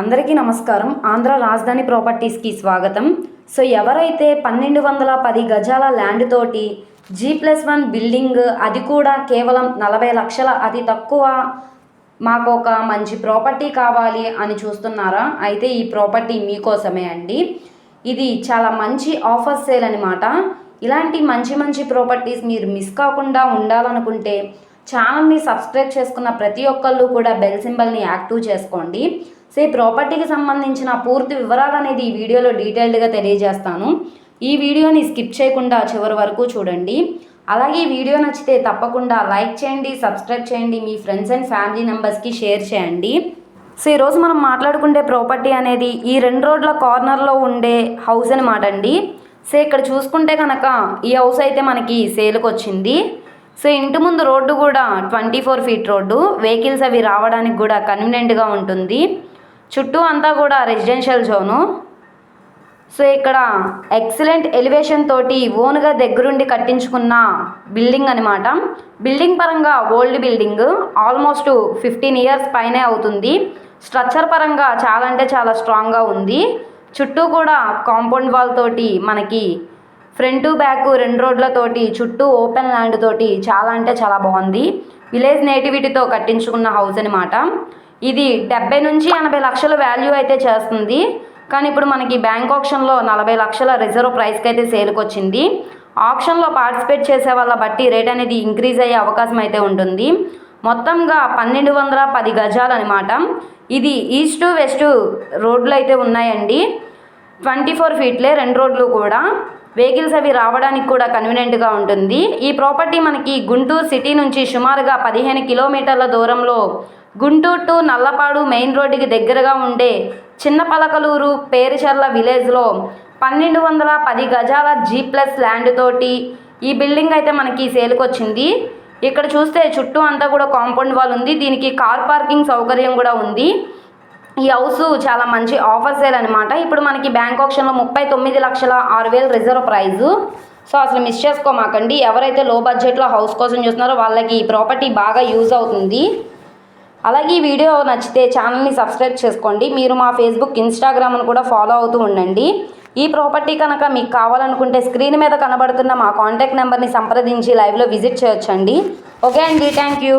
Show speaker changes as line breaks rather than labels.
అందరికీ నమస్కారం. ఆంధ్ర రాజధాని ప్రాపర్టీస్కి స్వాగతం. సో ఎవరైతే పన్నెండు వందల పది గజాల ల్యాండ్ తోటి జీ ప్లస్ వన్ బిల్డింగ్ అది కూడా కేవలం నలభై లక్షల అతి తక్కువ మాకు ఒక మంచి ప్రాపర్టీ కావాలి అని చూస్తున్నారా? అయితే ఈ ప్రాపర్టీ మీకోసమే అండి. ఇది చాలా మంచి ఆఫర్ సేల్ అనమాట ఇలాంటి మంచి మంచి ప్రాపర్టీస్ మీరు మిస్ కాకుండా ఉండాలనుకుంటే ఛానల్ని సబ్స్క్రైబ్ చేసుకున్న ప్రతి ఒక్కళ్ళు కూడా బెల్ సింబల్ని యాక్టివ్ చేసుకోండి. సో ఈ ప్రాపర్టీకి సంబంధించిన పూర్తి వివరాలు అనేది ఈ వీడియోలో డీటెయిల్డ్గా తెలియజేస్తాను. ఈ వీడియోని స్కిప్ చేయకుండా చివరి వరకు చూడండి. అలాగే ఈ వీడియో నచ్చితే తప్పకుండా లైక్ చేయండి సబ్స్క్రైబ్ చేయండి మీ ఫ్రెండ్స్ అండ్ ఫ్యామిలీ మెంబర్స్కి షేర్ చేయండి. సో ఈరోజు మనం మాట్లాడుకుంటే ప్రాపర్టీ అనేది ఈ రెండు రోడ్ల కార్నర్లో ఉండే హౌస్ అనమాట అండి. సో ఇక్కడ చూసుకుంటే కనుక ఈ హౌస్ అయితే మనకి సేల్కి వచ్చింది. సో ఇంటి ముందు రోడ్డు కూడా twenty four feet road. Vehicles అవి రావడానికి కూడా కన్వీనియంట్గా ఉంటుంది. చుట్టూ అంతా కూడా రెసిడెన్షియల్ జోను. సో ఇక్కడ ఎక్సలెంట్ ఎలివేషన్ తోటి ఓన్గా దగ్గరుండి కట్టించుకున్న బిల్డింగ్ అనమాట బిల్డింగ్ పరంగా old building almost fifteen years పైనే అవుతుంది. స్ట్రక్చర్ పరంగా చాలా అంటే చాలా స్ట్రాంగ్గా ఉంది. చుట్టూ కూడా కాంపౌండ్ వాల్ తోటి మనకి ఫ్రంట్ బ్యాక్ రెండు రోడ్లతోటి చుట్టూ ఓపెన్ ల్యాండ్ తోటి చాలా అంటే చాలా బాగుంది. విలేజ్ నేటివిటీతో కట్టించుకున్న హౌస్ అనమాట ఇది డెబ్బై నుంచి ఎనభై లక్షల వాల్యూ అయితే చేస్తుంది. కానీ ఇప్పుడు మనకి బ్యాంక్ ఆప్షన్లో నలభై లక్షల రిజర్వ్ ప్రైస్కి అయితే సేల్కి వచ్చింది ఆప్షన్లో పార్టిసిపేట్ చేసే వాళ్ళ బట్టి రేట్ అనేది ఇంక్రీజ్ అయ్యే అవకాశం అయితే ఉంటుంది. మొత్తంగా పన్నెండు వందల పది గజాలు అనమాట ఇది ఈస్ట్ వెస్ట్ రోడ్లు అయితే ఉన్నాయండి. ట్వంటీ ఫోర్ ఫీట్లే రెండు రోడ్లు కూడా. వెహికల్స్ అవి రావడానికి కూడా కన్వీనియంట్గా ఉంటుంది. ఈ ప్రాపర్టీ మనకి గుంటూరు సిటీ నుంచి సుమారుగా పదిహేను కిలోమీటర్ల దూరంలో గుంటూరు టు నల్లపాడు మెయిన్ రోడ్డుకి దగ్గరగా ఉండే చిన్న పలకలూరు పేరుచర్ల విలేజ్లో పన్నెండు వందల పది గజాల జీ ప్లస్ ల్యాండ్ తోటి ఈ బిల్డింగ్ అయితే మనకి సేల్కి వచ్చింది. ఇక్కడ చూస్తే చుట్టూ అంతా కూడా కాంపౌండ్ వాల్ ఉంది. దీనికి కార్ పార్కింగ్ సౌకర్యం కూడా ఉంది. ఈ హౌస్ చాలా మంచి ఆఫర్ సేల్ అనమాట ఇప్పుడు మనకి బ్యాంక్ ఆప్షన్లో ముప్పై తొమ్మిది లక్షల ఆరు వేలు రిజర్వ్ ప్రైజు. సో అసలు మిస్ చేసుకోమాకండి. ఎవరైతే లో బడ్జెట్లో హౌస్ కోసం చూస్తున్నారో వాళ్ళకి ఈ ప్రాపర్టీ బాగా యూజ్ అవుతుంది. అలాగే ఈ వీడియో నచ్చితే ఛానల్ని సబ్స్క్రైబ్ చేసుకోండి. మీరు మా ఫేస్బుక్ ఇన్స్టాగ్రామ్ను కూడా ఫాలో అవుతూ ఉండండి. ఈ ప్రాపర్టీ కనుక మీకు కావాలనుకుంటే స్క్రీన్ మీద కనబడుతున్న మా కాంటాక్ట్ నెంబర్ని సంప్రదించి లైవ్లో విజిట్ చేయొచ్చండి. ఓకే అండి థ్యాంక్ యూ